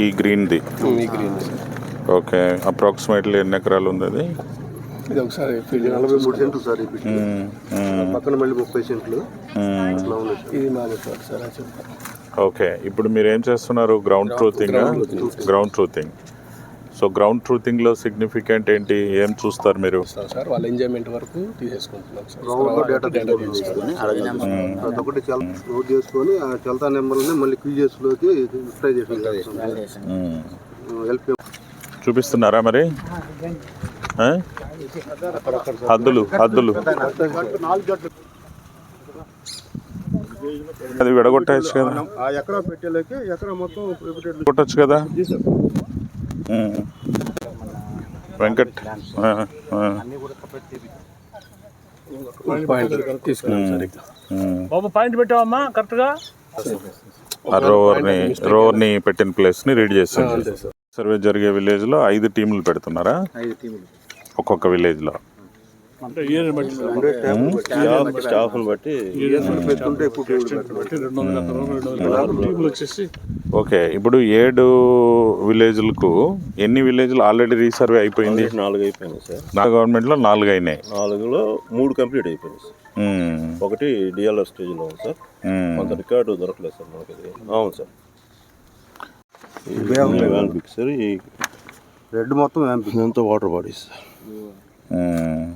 ఈ గ్రీన్ది ఈ green okay approximately ఎన్ని ఎకరాలు ఉంది అది? ఇది ఒకసారి ఫీల్డ్ నలభై మూడు సెంట్లు సార్ ఈ పిచ్చి. మ్మ్, మ్మ్, పక్కన మళ్ళీ ముప్పై సెంట్లు. మ్మ్. అట్లా ఉంది సార్. ఇది మామూలు తోట సార్ అది చెప్తాను ఓకే ఇప్పుడు మీరు ఏం చేస్తున్నారు? Ground truthing ground truthing so ground ట్రూతింగ్లో significant ఏంటి? ఏం చూస్తారు మీరు? సార్ సార్ వాళ్ళ ఎంజాయ్మెంట్ వరకు తీసేసుకుంటున్నాం చల్ నోట్ చేసుకొని ఆ చల్తా నెంబర్ని మళ్ళీ క్యూజెస్లోకి ట్రై చూపిస్తున్నారా మరి? హద్దులు హద్దులు. అది విడగొట్టచ్చు కదా. ఆ ఎకరా పెట్టేలోకి ఎకరా మొత్తం కొట్టచ్చు కదా. వెంకట్. బాబు పాయింట్ పెట్టావమ్మా కరెక్ట్గా రోవర్ని రోవర్ని పెట్టిన ప్లేస్ని రీడ్ చేస్తాను సర్వే జరిగే విలేజ్లో ఐదు టీంలు పెడుతున్నారా? ఒక్కొక్క విలేజ్లో. అంటే ఏరియా బట్టి స్టాఫ్ని బట్టి ఓకే ఇప్పుడు ఏడు విలేజ్లకు ఎన్ని విలేజ్లు ఆల్రెడీ రీసర్వే అయిపోయింది? నాలుగు అయిపోయినాయి సార్. నా గవర్నమెంట్లో నాలుగు అయినాయి. నాలుగులో మూడు కంప్లీట్ అయిపోయినాయి సార్. ఒకటి డిఎల్ఆర్ స్టేజ్లో ఉంది సార్. కొంత రికార్డు దొరకలేదు సార్ మనకి అవును సార్. సార్ ఈ రెడ్ మొత్తం ఇదంతా వాటర్ బాడీస్ మ్మ్.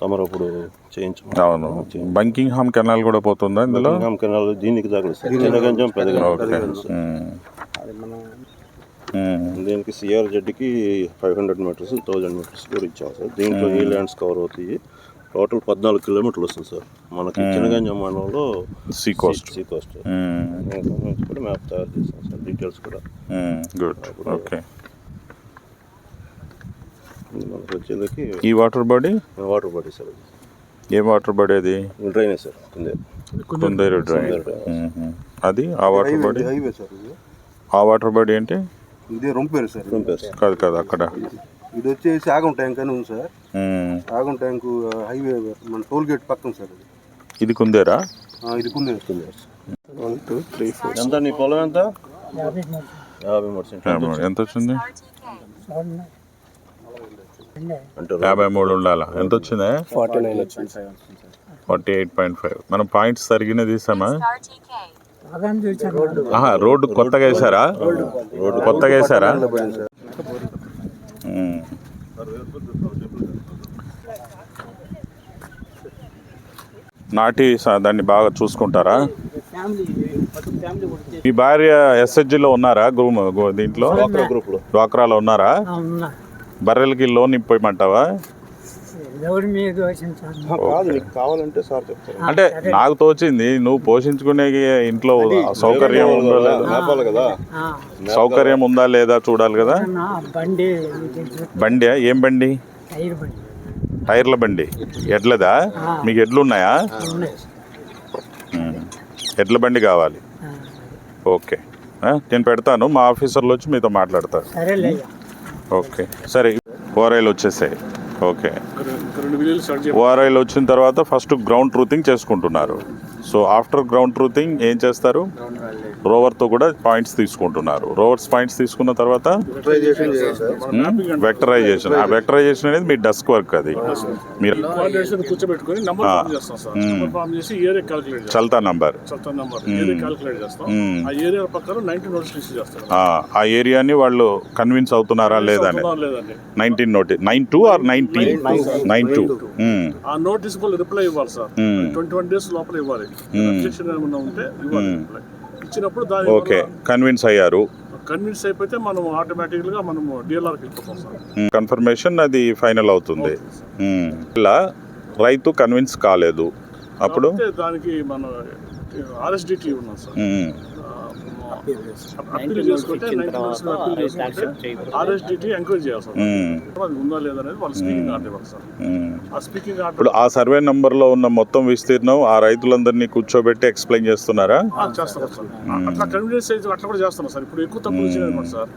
తమరు అప్పుడు అవును. బంకింగ్ హామ్ కెనాల్ కూడా పోతుందా ఇందులో? బకింగ్హామ్ కెనాల్ దీనికి తగలేదు సార్ చిన్నగంజం పెద్దగా ఓకే. మ్మ్. మ్మ్. దీనికి సిఆర్జెడ్కి five hundred meters thousand meters కూడా ఇచ్చాం సార్. దీంట్లో ఈ ల్యాండ్స్ కవర్ అవుతాయి. టోటల్ పద్నాలుగు కిలోమీటర్లు వస్తుంది సార్. మనకి చిన్నగంజం మండలంలో సీ కోస్ట్. Sea coast. కూడా మ్యాప్ తయారు చేసాం సార్. డీటెయిల్స్ కూడా. గుడ్. ఓకే. మనకి ఈ water body? Water body sir. ఇది ఏ వాటర్ బాడీ అది? డ్రైనేజ్ సార్ కింద. కుందేరు డ్రైన్. అది ఆ వాటర్ బాడీ? హైవే సార్ ఇది. ఆ వాటర్ బాడీ అంటే ఇదే రొంపేరు సార్ సార్. కాదు కాదు అక్కడ. ఇది వచ్చేసి ఆగం ట్యాంక్ అని ఉంది సార్. ఆగం ట్యాంకు హైవే మన టోల్ గేట్ పక్కన సార్ ఇది. ఇది కుందేరా? ఆ, ఇది కుందే వన్ టూ త్రీ ఫోర్. ఎంత నీ పొలం ఎంత? యాభై మూడు. సెంట్లు. ఎంత వచ్చింది? యాభై మూడు ఉండాలా? ఎంత వచ్చిందా? ఫార్టీ నైన్ వచ్చింది. Sir. Forty eight point five. మనం పాయింట్స్ తరిగిన తీసామా? ఆహా రోడ్డు కొత్తగా వేసారా రోడ్డు కొత్తగా వేసారా. నాటి దాన్ని బాగా చూసుకుంటారా? మీ భార్య ఎస్హెచ్జిలో ఉన్నారా? గ్రూమ్ గు- దీంట్లో గ్రూప్లో. డ్వాక్రాలో ఉన్నారా. బర్రెలకి లోన్ ఇప్పమంటావా? ఎవరి మీద దోషించాలి? కాదు నీకు కావాలంటే సార్ చెప్తారు. అంటే నాకు తోచింది నువ్వు పోషించుకునే ఇంట్లో సౌకర్యం ఉందా లేదా కదా సౌకర్యం ఉందా లేదా చూడాలి కదా? బండి బండి ఏం బండి? టైర్ బండి. టైర్ల బండి. ఎడ్లదా? మీకు ఎడ్లు ఉన్నాయా. ఎడ్ల బండి కావాలి. ఓకే. నేను పెడతాను మా ఆఫీసర్లు వచ్చి మీతో మాట్లాడతారు. సరేలే ఓకే. సరే ఓఆర్ఐలు వచ్చేసాయి. ఓకే. ఓఆర్ఐలు వచ్చిన తర్వాత ఫస్ట్ గ్రౌండ్ ట్రూతింగ్ చేసుకుంటున్నారు. సో ఆఫ్టర్ గ్రౌండ్ ట్రూతింగ్ ఏం చేస్తారు? రోవర్తో కూడా పాయింట్స్ తీసుకుంటున్నారు. రోవర్స్ పాయింట్స్ తీసుకున్న తర్వాత వెక్టరైజేషన్ ఆ వెక్టరైజేషన్ అనేది మీ డస్క్ వర్క్ అది. మీరు కోఆర్డినేషన్ కూర్చోబెట్టుకొని నంబర్ ఫామ్ చేస్తాం సార్. నంబర్ ఫామ్ చేసి ఏరియా క్యాలిక్యులేట్ చేస్తాం. చల్తా నంబర్ చల్తా నంబర్ ఏరియా క్యాలిక్యులేట్ చేస్తాం. ఆ నోట్స్ ఏరియాని వాళ్ళు కన్విన్స్ అవుతున్నారా లేదా నైన్టీన్ నోటి nine two or nineteen nine two ఆ నోటీస్ రిప్లై ఇవ్వాలి సార్. ట్వంటీ వన్ డేస్ లోపల ఇవ్వాలి. ఉంటే ఇవ్వాలి. దాని ఓకే కన్విన్స్ అయ్యారు. కన్విన్స్ అయిపోతే మనం ఆటోమేటిక్గా మనం డిఎల్ఆర్కి వెళ్ళిపోతాం సార్ కన్ఫర్మేషన్ అది ఫైనల్ అవుతుంది. ఇలా రైతు కన్విన్స్ కాలేదు. అప్పుడు? దానికి మన ఆర్ఎస్డిటీ ఉన్నాం సార్. అప్పీల్ చేసుకుంటే నైన్టీ నోట్స్ అప్పీల్ చేసుకుంటే ఆర్ఎస్డిటీ ఎంక్వైరీ చేయాలి సార్. మ్మ్. అది ఉందా లేదా అనేది వాళ్ళు స్పీకింగ్ ఆర్డర్ ఇవ్వాలి సార్. మ్మ్. ఆ స్పీకింగ్ ఆర్డర్ ఇప్పుడు ఆ సర్వే నంబర్లో ఉన్న మొత్తం విస్తీర్ణం ఆ రైతులందరినీ కూర్చోబెట్టి ఎక్స్ప్లెయిన్ చేస్తున్నారా? చేస్తాం సార్. అట్లా కన్వీనియన్స్ అయితే అట్లా కూడా చేస్తున్నాం సార్. ఇప్పుడు ఎక్కువ తక్కువ సార్.